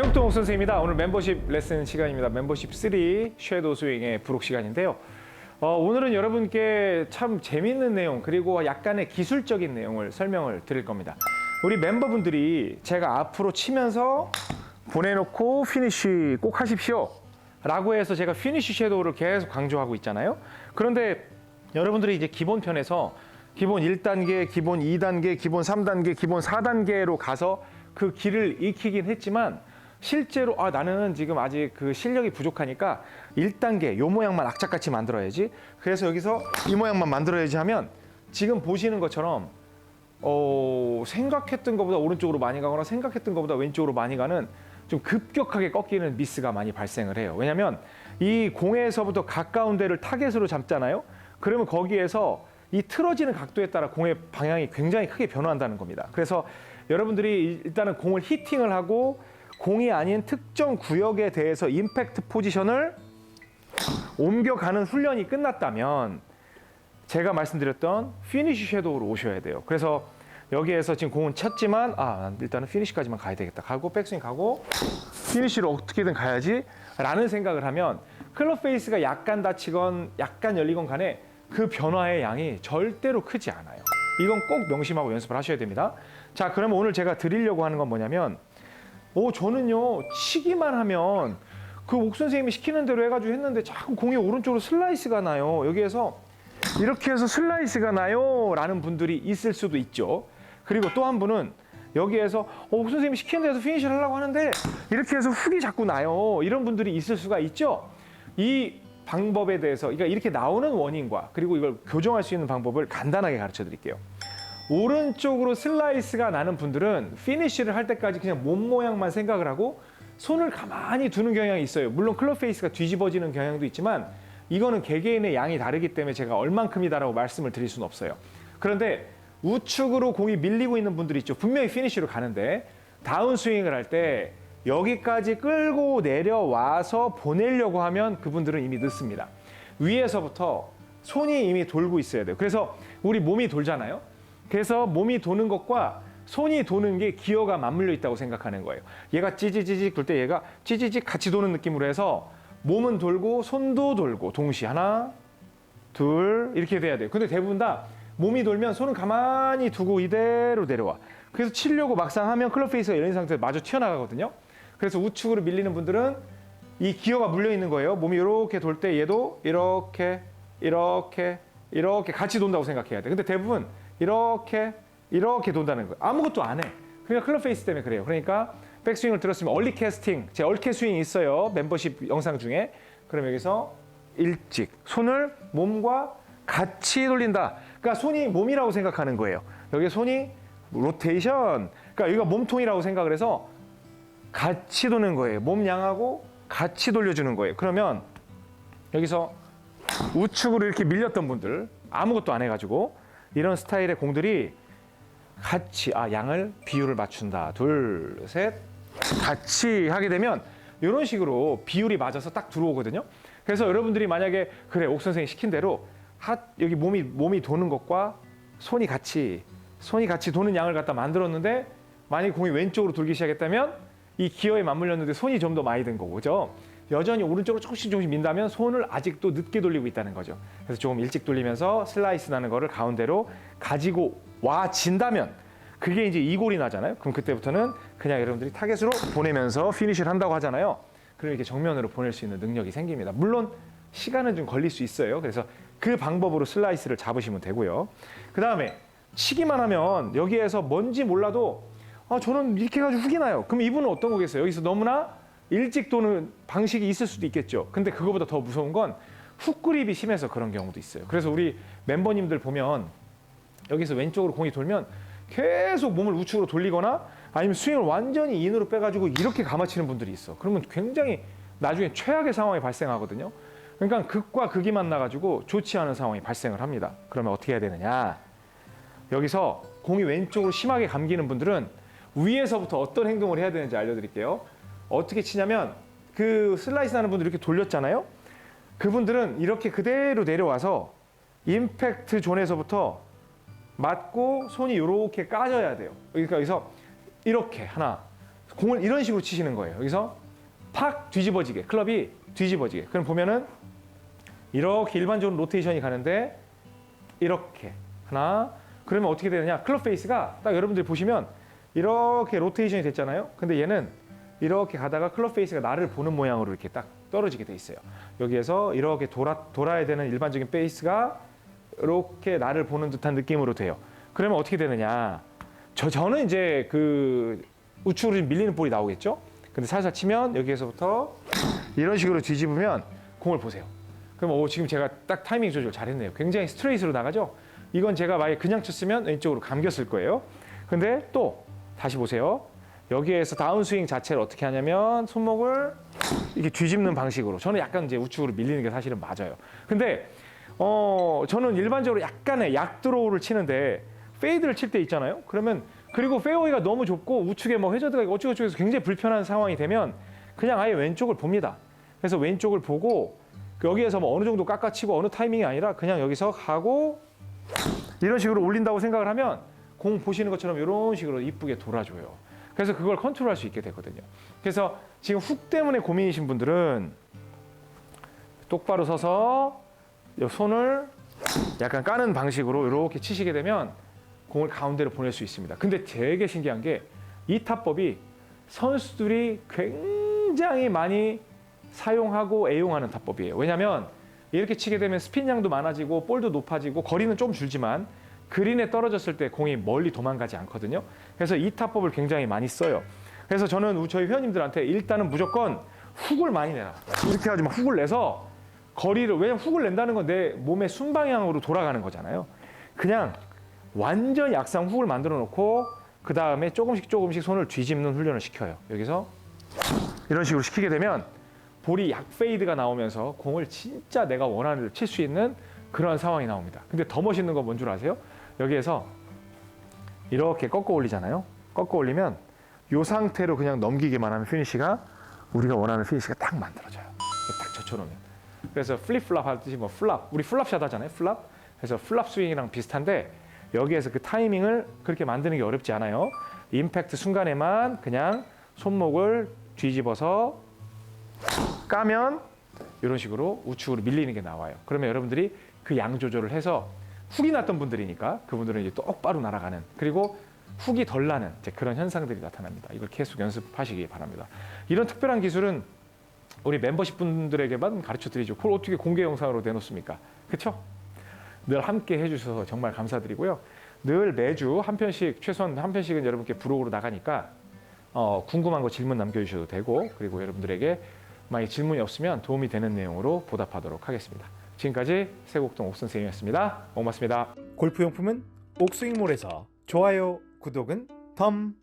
최욱동 선생입니다. 오늘 멤버십 레슨 시간입니다. 멤버십 3 섀도우 스윙의 부록 시간인데요. 어, 오늘은 여러분께 참 재미있는 내용 그리고 약간의 기술적인 내용을 설명을 드릴 겁니다. 우리 멤버분들이 제가 앞으로 치면서 보내놓고 피니쉬 꼭 하십시오. 라고 해서 제가 피니쉬 섀도우를 계속 강조하고 있잖아요. 그런데 여러분들이 이제 기본 편에서 기본 1단계, 기본 2단계, 기본 3단계, 기본 4단계로 가서 그 길을 익히긴 했지만 실제로 아 나는 지금 아직 그 실력이 부족하니까 1단계 요 모양만 악착같이 만들어야지. 그래서 여기서 이 모양만 만들어야지 하면 지금 보시는 것처럼 어, 생각했던 것보다 오른쪽으로 많이 가거나 생각했던 것보다 왼쪽으로 많이 가는 좀 급격하게 꺾이는 미스가 많이 발생을 해요. 왜냐하면 이 공에서부터 가까운 데를 타겟으로 잡잖아요. 그러면 거기에서 이 틀어지는 각도에 따라 공의 방향이 굉장히 크게 변화한다는 겁니다. 그래서 여러분들이 일단은 공을 히팅을 하고 공이 아닌 특정 구역에 대해서 임팩트 포지션을 옮겨가는 훈련이 끝났다면 제가 말씀드렸던 피니쉬 섀도우로 오셔야 돼요. 그래서 여기에서 지금 공은 쳤지만 아 일단은 피니쉬까지만 가야 되겠다. 가고 백스윙 가고 피니쉬로 어떻게든 가야지 라는 생각을 하면 클럽 페이스가 약간 다치건 약간 열리건 간에 그 변화의 양이 절대로 크지 않아요. 이건 꼭 명심하고 연습을 하셔야 됩니다. 자, 그러면 오늘 제가 드리려고 하는 건 뭐냐면 오 저는요 치기만 하면 그옥 선생님이 시키는 대로 해가지고 했는데 자꾸 공이 오른쪽으로 슬라이스가 나요. 여기에서 이렇게 해서 슬라이스가 나요 라는 분들이 있을 수도 있죠. 그리고 또 한 분은 여기에서 어, 옥 선생님이 시키는 대로 피니시를 하려고 하는데 이렇게 해서 훅이 자꾸 나요. 이런 분들이 있을 수가 있죠. 이 방법에 대해서 그러니까 이렇게 나오는 원인과 그리고 이걸 교정할 수 있는 방법을 간단하게 가르쳐 드릴게요. 오른쪽으로 슬라이스가 나는 분들은 피니쉬를 할 때까지 그냥 몸 모양만 생각을 하고 손을 가만히 두는 경향이 있어요. 물론 클럽 페이스가 뒤집어지는 경향도 있지만 이거는 개개인의 양이 다르기 때문에 제가 얼만큼이다라고 말씀을 드릴 수는 없어요. 그런데 우측으로 공이 밀리고 있는 분들이 있죠. 분명히 피니쉬로 가는데 다운 스윙을 할 때 여기까지 끌고 내려와서 보내려고 하면 그분들은 이미 늦습니다. 위에서부터 손이 이미 돌고 있어야 돼요. 그래서 우리 몸이 돌잖아요. 그래서 몸이 도는 것과 손이 도는 게 기어가 맞물려 있다고 생각하는 거예요. 얘가 찌지지직 돌 때 얘가 찌지직 같이 도는 느낌으로 해서 몸은 돌고 손도 돌고 동시에 하나, 둘 이렇게 돼야 돼요. 근데 대부분 다 몸이 돌면 손은 가만히 두고 이대로 내려와. 그래서 치려고 막상 하면 클럽 페이스가 열린 상태에서 마주 튀어나가거든요. 그래서 우측으로 밀리는 분들은 이 기어가 물려 있는 거예요. 몸이 이렇게 돌 때 얘도 이렇게 이렇게 이렇게 같이 돈다고 생각해야 돼. 근데 대부분 이렇게 이렇게 돈다는 거예요. 아무것도 안 해. 그러니까 클럽 페이스 때문에 그래요. 그러니까 백스윙을 들었으면 얼리 캐스팅, 제 얼캐 스윙이 있어요. 멤버십 영상 중에. 그럼 여기서 일찍 손을 몸과 같이 돌린다. 그러니까 손이 몸이라고 생각하는 거예요. 여기 손이 로테이션. 그러니까 여기가 몸통이라고 생각을 해서 같이 도는 거예요. 몸 양하고 같이 돌려주는 거예요. 그러면 여기서 우측으로 이렇게 밀렸던 분들 아무것도 안 해가지고 이런 스타일의 공들이 같이 아 양을 비율을 맞춘다. 둘 셋. 같이 하게 되면 이런 식으로 비율이 맞아서 딱 들어오거든요. 그래서 여러분들이 만약에 그래 옥 선생이 시킨 대로 하, 여기 몸이 몸이 도는 것과 손이 같이 손이 같이 도는 양을 갖다 만들었는데 만약 공이 왼쪽으로 돌기 시작했다면 이 기어에 맞물렸는데 손이 좀 더 많이 든 거고 죠 여전히 오른쪽으로 조금씩 조금씩 민다면 손을 아직도 늦게 돌리고 있다는 거죠. 그래서 조금 일찍 돌리면서 슬라이스 나는 거를 가운데로 가지고 와 진다면 그게 이제 이골이 나잖아요. 그럼 그때부터는 그냥 여러분들이 타겟으로 보내면서 피니쉬를 한다고 하잖아요. 그럼 이렇게 정면으로 보낼 수 있는 능력이 생깁니다. 물론 시간은 좀 걸릴 수 있어요. 그래서 그 방법으로 슬라이스를 잡으시면 되고요. 그 다음에 치기만 하면 여기에서 뭔지 몰라도 아, 저는 이렇게 해가지고 훅이 나요. 그럼 이분은 어떤 거겠어요? 여기서 너무나 일찍 도는 방식이 있을 수도 있겠죠. 근데 그거보다 더 무서운 건 훅 그립이 심해서 그런 경우도 있어요. 그래서 우리 멤버님들 보면 여기서 왼쪽으로 공이 돌면 계속 몸을 우측으로 돌리거나 아니면 스윙을 완전히 인으로 빼가지고 이렇게 감아치는 분들이 있어. 그러면 굉장히 나중에 최악의 상황이 발생하거든요. 그러니까 극과 극이 만나가지고 좋지 않은 상황이 발생을 합니다. 그러면 어떻게 해야 되느냐? 여기서 공이 왼쪽으로 심하게 감기는 분들은 위에서부터 어떤 행동을 해야 되는지 알려드릴게요. 어떻게 치냐면 그 슬라이스 하는 분들 이렇게 돌렸잖아요. 그분들은 이렇게 그대로 내려와서 임팩트 존에서부터 맞고 손이 이렇게 까져야 돼요. 그러니까 여기서 이렇게 하나 공을 이런 식으로 치시는 거예요. 여기서 팍 뒤집어지게 클럽이 뒤집어지게. 그럼 보면은 이렇게 일반적으로 로테이션이 가는데 이렇게 하나. 그러면 어떻게 되느냐? 클럽 페이스가 딱 여러분들이 보시면 이렇게 로테이션이 됐잖아요. 근데 얘는 이렇게 가다가 클럽 페이스가 나를 보는 모양으로 이렇게 딱 떨어지게 돼 있어요. 여기에서 이렇게 돌아 돌아야 되는 일반적인 페이스가 이렇게 나를 보는 듯한 느낌으로 돼요. 그러면 어떻게 되느냐? 저 저는 이제 그 우측으로 좀 밀리는 볼이 나오겠죠? 근데 살살 치면 여기에서부터 이런 식으로 뒤집으면 공을 보세요. 그럼 오 지금 제가 딱 타이밍 조절 잘했네요. 굉장히 스트레이트로 나가죠? 이건 제가 만약에 그냥 쳤으면 왼쪽으로 감겼을 거예요. 근데 또 다시 보세요. 여기에서 다운스윙 자체를 어떻게 하냐면 손목을 이렇게 뒤집는 방식으로 저는 약간 이제 우측으로 밀리는 게 사실은 맞아요. 근데 어 저는 일반적으로 약간의 약드로우를 치는데 페이드를 칠 때 있잖아요. 그러면 그리고 페어웨이가 너무 좁고 우측에 뭐 있고 어쩌고저쩌고 해서 굉장히 불편한 상황이 되면 그냥 아예 왼쪽을 봅니다. 그래서 왼쪽을 보고 여기에서 뭐 어느 정도 깎아치고 어느 타이밍이 아니라 그냥 여기서 가고 이런 식으로 올린다고 생각을 하면 공 보시는 것처럼 이런 식으로 이쁘게 돌아줘요. 그래서 그걸 컨트롤할 수 있게 되거든요. 그래서 지금 훅 때문에 고민이신 분들은 똑바로 서서 이 손을 약간 까는 방식으로 이렇게 치시게 되면 공을 가운데로 보낼 수 있습니다. 근데 되게 신기한 게 이 타법이 선수들이 굉장히 많이 사용하고 애용하는 타법이에요. 왜냐하면 이렇게 치게 되면 스핀량도 많아지고 볼도 높아지고 거리는 좀 줄지만 그린에 떨어졌을 때 공이 멀리 도망가지 않거든요. 그래서 이 타법을 굉장히 많이 써요. 그래서 저는 저희 회원님들한테 일단은 무조건 훅을 많이 내라. 이렇게 막 훅을 내서 거리를 왜냐면 훅을 낸다는 건 내 몸의 순방향으로 돌아가는 거잖아요. 그냥 완전 약상 훅을 만들어 놓고 그 다음에 조금씩 조금씩 손을 뒤집는 훈련을 시켜요. 여기서 이런 식으로 시키게 되면 볼이 약 페이드가 나오면서 공을 진짜 내가 원하는 대로 칠 수 있는 그런 상황이 나옵니다. 근데 더 멋있는 건 뭔 줄 아세요? 여기에서 이렇게 꺾어 올리잖아요. 꺾어 올리면 이 상태로 그냥 넘기기만 하면 피니시가 우리가 원하는 피니시가 딱 만들어져요. 딱 젖혀놓으면. 그래서 플립플랍 하듯이 뭐 플랍, 우리 플랍샷 하잖아요. 플랍. 그래서 플랍 스윙이랑 비슷한데 여기에서 그 타이밍을 그렇게 만드는 게 어렵지 않아요. 임팩트 순간에만 그냥 손목을 뒤집어서 까면 이런 식으로 우측으로 밀리는 게 나와요. 그러면 여러분들이 그 양 조절을 해서 훅이 났던 분들이니까 그분들은 이제 똑바로 날아가는 그리고 훅이 덜 나는 이제 그런 현상들이 나타납니다. 이걸 계속 연습하시기 바랍니다. 이런 특별한 기술은 우리 멤버십 분들에게만 가르쳐 드리죠. 그걸 어떻게 공개 영상으로 내놓습니까? 그렇죠? 늘 함께 해주셔서 정말 감사드리고요. 늘 매주 한 편씩 최소한 한 편씩은 여러분께 부록으로 나가니까 어, 궁금한 거 질문 남겨주셔도 되고 그리고 여러분들에게 만약 질문이 없으면 도움이 되는 내용으로 보답하도록 하겠습니다. 지금까지 세곡동 옥선생이었습니다. 고맙습니다. 골프용품은 옥스윙몰에서 좋아요, 구독은 덤